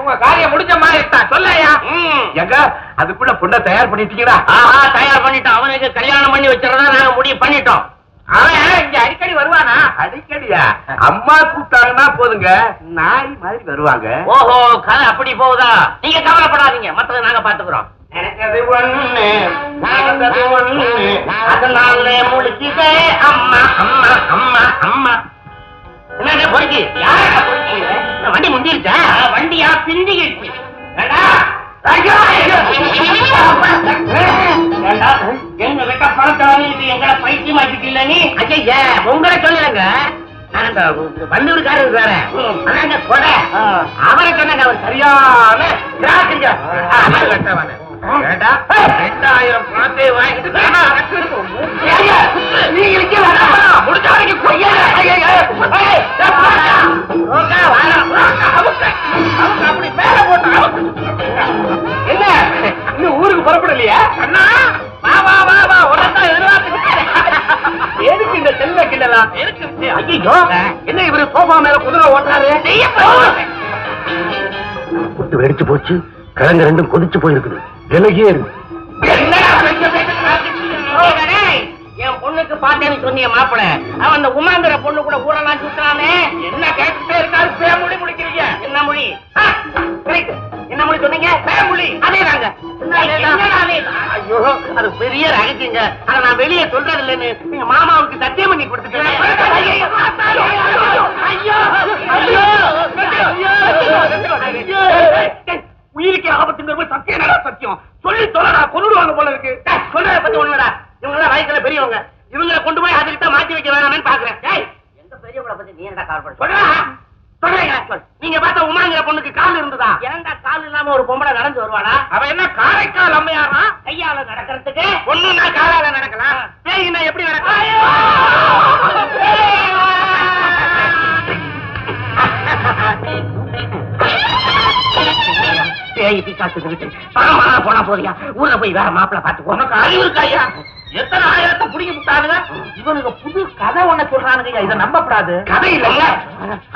உங்க காரியம் முடிஞ்ச மாதிரி இருக்கா சொல்லையா? எங்க? அதுக்குள்ள பொண்ணை தயார் பண்ணிட்டீங்களா? ஆஹா தயார் பண்ணிட்டோம். அவனுக்கு கல்யாணம் பண்ணி வச்சிடறதா நாங்க முடிவு பண்ணிட்டோம். அவன் இங்க அடிக்கடி வருவானா? அடிக்கடியா? அம்மா கூப்பிட்டாங்கன்னா போதுங்க. நாய் மாதிரி வருவாங்க. ஓஹோ கதை அப்படி போகுதா? நீங்க கவலைப்படாதீங்க. மத்தத நாங்க பாத்துக்கிறோம் நினைச்சது ஒண்ணு நடந்தது ஒண்ணு. அதனால முழிச்சுதே அம்மா அம்மா அம்மா அம்மா. என்ன பொறுக்கி? யாரா பொறுக்கி? வண்டி முந்திருச்சா? வண்டியா? பிந்திக்கிடுச்சு எங்க கிட்ட பணத்தை வாங்கிட்டு எங்களை பைத்தியமாக்கிட்டு நீ? ஐயா உங்களை சொல்லலங்க வண்டூர்காரர் இருக்காரு கொடை. அவரை சொன்னாங்க அவர் சரியான ரெண்டாயிரம் பணத்தை வாங்கிட்டு என்ன இவரு சோஃபா மேல குதிரை போறேன். புட்டு வெடிச்சு போச்சு கிழங்கு ரெண்டும் கொதிச்சு போயிருக்குது. விலகியே இருக்கு? என் பொண்ணுக்கு பாத்தேன்னு சொன்னிய மாப்பிள. அவன் அந்த உமாங்கிற பொண்ணு கூட ஊரெல்லாம் சுத்துறானே. என்ன கேட்டுட்டே இருக்காரு? பேமொழி முடிக்கிறீங்க. என்ன மொழி. என்ன மொழி சொன்னீங்க? அது பெரிய ரகசியங்க. அத நான் வெளியே சொல்றது இல்லைன்னு எங்க மாமாவுக்கு சத்தியம் பண்ணி கொடுத்துட்டேன். உயிருக்கு ஆபத்துங்கிற சத்தியம் என்னடா சத்தியம்? சொல்லி சொல்லடா கொன்னுடுவாங்க போல இருக்கு. சொல்றத பத்தி ஒண்ணுடா இவங்க எல்லாம் வயசுல பெரியவங்க. இவங்களை கொண்டு போய் அதுக்கிட்ட மாத்தி வைக்க வேணாமேன்னு பாக்குறேன். எந்த பெரியவங்கள பத்தி நீ என்னடா கால் பண்ண. நீங்க பார்த்த உமாங்கிற பொண்ணுக்கு கால் இருந்ததா? ஏன்டா கால் இல்லாம ஒரு பொம்பளை நடந்து வருவாடா அவ என்ன காரைக்கால் அம்மையாரா? கையால நடக்கிறதுக்கு? பொண்ணுன்னா காலால நடக்கலாம். பேய்னா எப்படி நடக்கும் பேய் விட்டு பணமா போனா போறியா ஊர்ல போய் வேற மாப்பிள்ள பாத்து உனக்கு அறிவு இருக்கா ஐயா? எத்தனை ஆயிரத்தை புடிங்கி விட்டானுங்க இவனுக்கு புது கதை ஒண்ண சொல்றானுங்க இதை நம்பப்படாது. கதை இல்லைங்க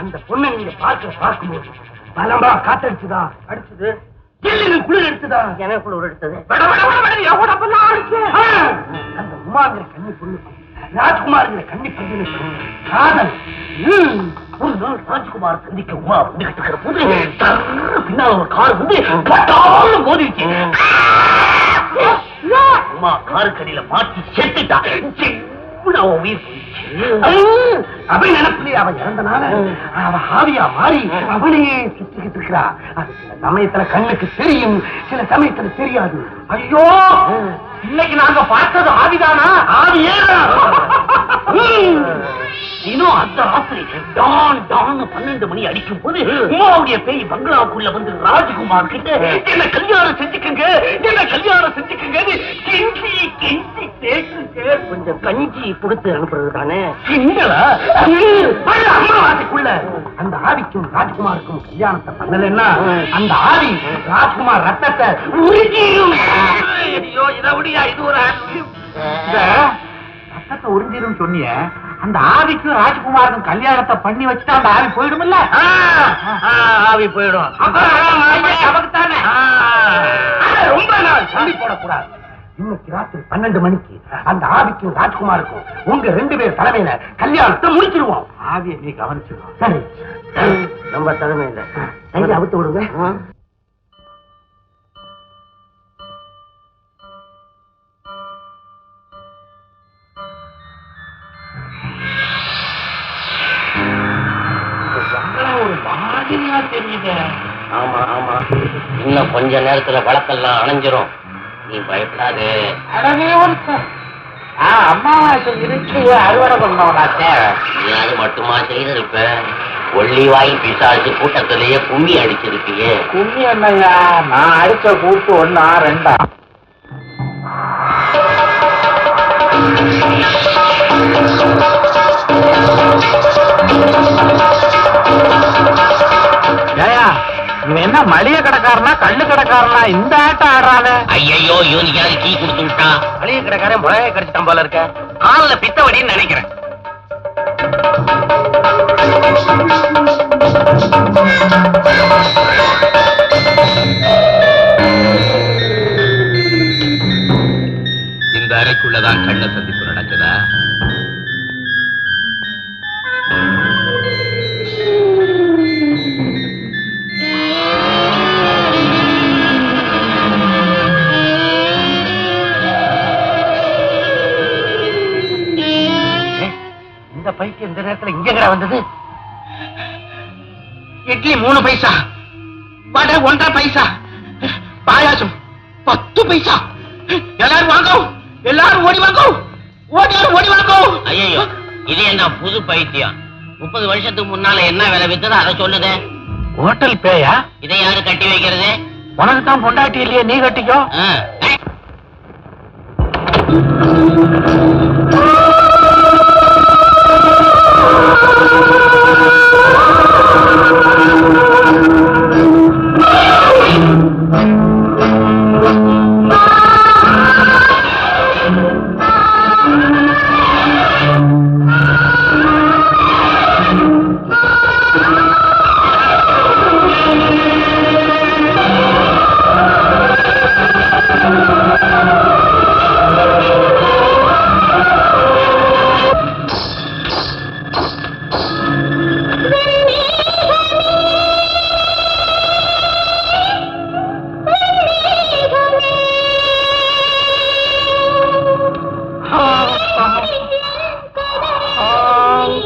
அந்த பொண்ணை நீங்க பார்க்க பார்க்கும்போது பலமா காத்தடிச்சுதா? அடிச்சது. குளிர் எடுத்துதா? எனக்குள்ள ஒரு எடுத்தது. அந்த உமாங்கிற கன்னி பொண்ணுக்கு ராஜ்குமார்ங்கிற கன்னி பையனுக்கு காதல். ஒரு நாள் ராஜ்குமார் சந்திக்க உமா வந்துகிட்டு இருக்கிற போது பின்னால ஒரு கார் வந்து பட்டாலும் மோதிச்சு உமா காரு கடியில மாட்டி செத்துட்டா செப்புன்னு அவன் உயிர் போயிடுச்சு அவ நினைப்பிலே அவ இறந்தனால அவ ஆவியா மாறி அவனையே சுத்திக்கிட்டு இருக்கிறா. அது சில சமயத்துல கண்ணுக்கு தெரியும் சில சமயத்துல தெரியாது. ஐயோ இன்னைக்கு நாங்க பார்த்தது ஆவிதானா? ஆவியே. இன்னும் அந்த ராத்திரி டான் டான் பன்னெண்டு மணி அடிக்கும் போது உமாவுடைய பேய் பங்களாவுக்குள்ள வந்து ராஜ்குமார் கிட்ட என்ன கல்யாணம் செஞ்சுக்குங்க என்ன கல்யாணம் செஞ்சுக்குங்க கெஞ்சி கெஞ்சி கேட்டுங்க கொஞ்சம் கஞ்சி கொடுத்து அனுப்புறது தானே அம்மாவாசைக்குள்ள. அந்த ஆவிக்கும் ராஜ்குமாருக்கும் கல்யாணத்தை பண்ணலன்னா அந்த ஆவி ராஜ்குமார் ரத்தத்தை உறிஞ்சிடும் ஐயோ இதை ஒரு ரத்தத்தை உறிஞ்சிடும் சொன்னிய அந்த ஆவிக்கும் ராஜ்குமாருக்கும் கல்யாணத்தை பண்ணி வச்சுட்டா அந்த ஆவி போயிடும்ல ஆவி போயிடும். நமக்கு தானே ரொம்ப நாள் சொல்லி போடக்கூடாது. இன்னைக்கு ராத்திரி பன்னெண்டு மணிக்கு அந்த ஆவிக்கும் ராஜ்குமாருக்கும் உங்க ரெண்டு பேர் தலைமையில கல்யாணத்தை முடிச்சிருவோம். ஆவியை நீ கவனிச்சிருவோம் சரி. நம்ம தலைமை இல்ல கையை அவுத்து விடுங்க. ஒரு மாதிரியா தெரியுது. ஆமா ஆமா. இன்னும் கொஞ்ச நேரத்துல வழக்கெல்லாம் அணைஞ்சிரும். நீ பயப்படாது. அடவே ஒரு அம்மாவாசை இருக்கு அறுவடை பண்ணோம்னாச்சே நீ அது மட்டுமா செய்திருப்ப? ஒள்ளி வாய் பிசாசு கூட்டத்திலேயே கும்மி அடிச்சிருப்பியே கும்மி என்னையா? நான் அடிச்ச கூட்டு ஒன்னா ரெண்டா? இவன் என்ன மளிகை கடைக்காரனா கல்லு கடைக்காரனா? இந்த ஆட்டம் ஆடுறானே. ஐயோ யோனிக்காவது டீ கொடுத்து விட்டா? மளிகை கடைக்காரன் முளைய கடிச்சிட்டான் போல இருக்க. காலில் பித்தவடின்னு நினைக்கிறேன். இந்த அறைக்குள்ளதான் கண்ணை சந்திப்பு இட்லி மூணு பைசா. வடை ஒன்றரை பைசா. பாயாசம் பத்து பைசா. எல்லாரும் வாங்க. எல்லாரும் ஓடி வாங்க. ஓடி ஓடி வாங்க. ஐயோ இது என்ன புது பைத்தியம்? முப்பது வருஷத்துக்கு முன்னால என்ன விலை வித்ததோ அதை சொல்லுதே. ஹோட்டல் பேயா? இதை யாரு கட்டி வைக்கிறது? உனக்கு தான் பொண்டாட்டி இல்லையே நீ கட்டிக்கோ.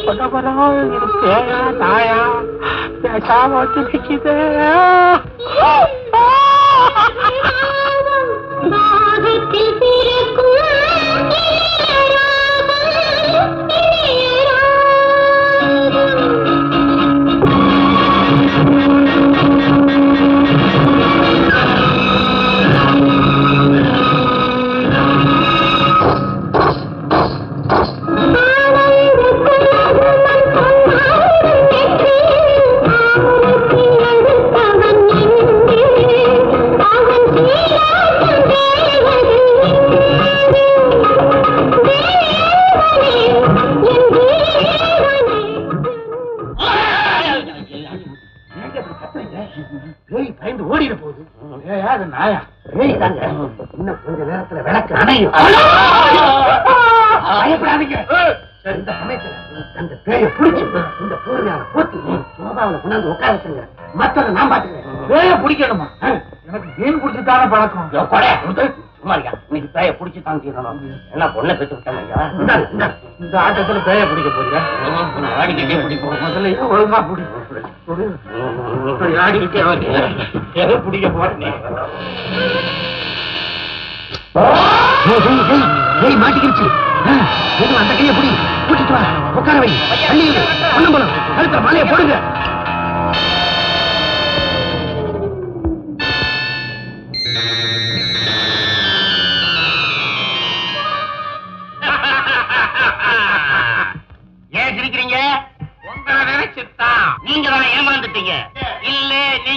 ஆ. பேயா தாயா பேசாம வச்சு நேரத்துல விளக்கு அணையும். பயப்படாதீங்க. இந்த சமயத்துல அந்த பேயை பிடிச்சு இந்த போர்வையால போத்தி சோபாவில கொண்டாந்து உட்கார வச்சுங்க மத்தத நான் பாத்துக்கிறேன் பேய பிடிக்கணுமா. எனக்கு மீன் பிடிச்சிட்டான பழக்கம். கொடை, கொடுத்து. சும்மா இருக்கியா? இன்னைக்கு பேயை பிடிச்சு தான் தீரணும். என்ன பொண்ணை பெற்று விட்டாங்க. இந்த ஆட்டத்துல பேய பிடிக்க போறியா? ஆடிக்கிட்டே பிடிப்போம். முதல்ல இதை ஒழுங்கா பிடி ஆடிக்கிட்டே பிடிக்க போறேன். ஏய், மாட்டிக்கிருச்சு. எதுவும் அந்த கையை பிடி கூட்டிட்டு வா உட்கார வை. தள்ளி ஒண்ணும் போல. கழுத்த மாலையை போடுங்க.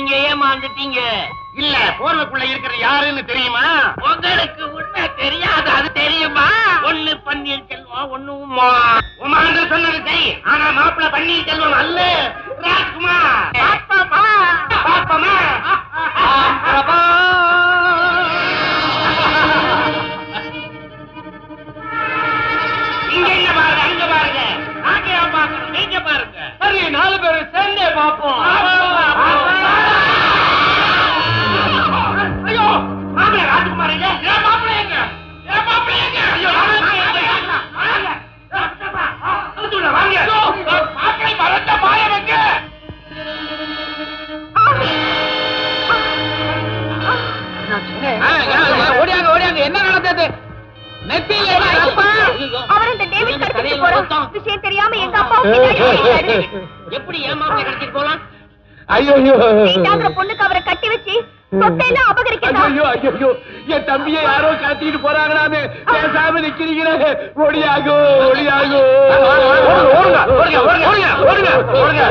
நீங்க ஏமாந்துட்டீங்க. இல்ல போர்வைக்குள்ள இருக்கிறது யாருன்னு தெரியுமா? உங்களுக்கு உண்மை தெரியாது? அது தெரியுமா? ஒண்ணு பன்னீர் செல்வம் ஒண்ணு உமா. உமான்னு சொன்னது சரி. ஆனா மாப்பிள்ள பன்னீர் செல்வம் அல்ல. ராஜ்குமார். பாப்பமா? பாப்பமா அவர் அந்த டேவிட் கடத்திட்டு போறான். விஷயம் தெரியாம எங்க அப்பா. எப்படி ஏன் மாப்பிள்ளை கடத்திட்டு போலாம் ஐயோ வீட்டாங்கிற பொண்ணுக்கு அவரை கட்டி வச்சு சொத்தையெல்லாம் அபகரிக்கிறதா? ஐயோ ஐயோ என் தம்பியை யாரோ காத்திட்டு போறாங்களாமே பேசாம நிக்கிறீங்களே. ஓடியாகோ ஓடியாகோ. ஓடுங்க, ஓடுங்க, ஓடுங்க, ஓடுங்க, ஓடுங்க.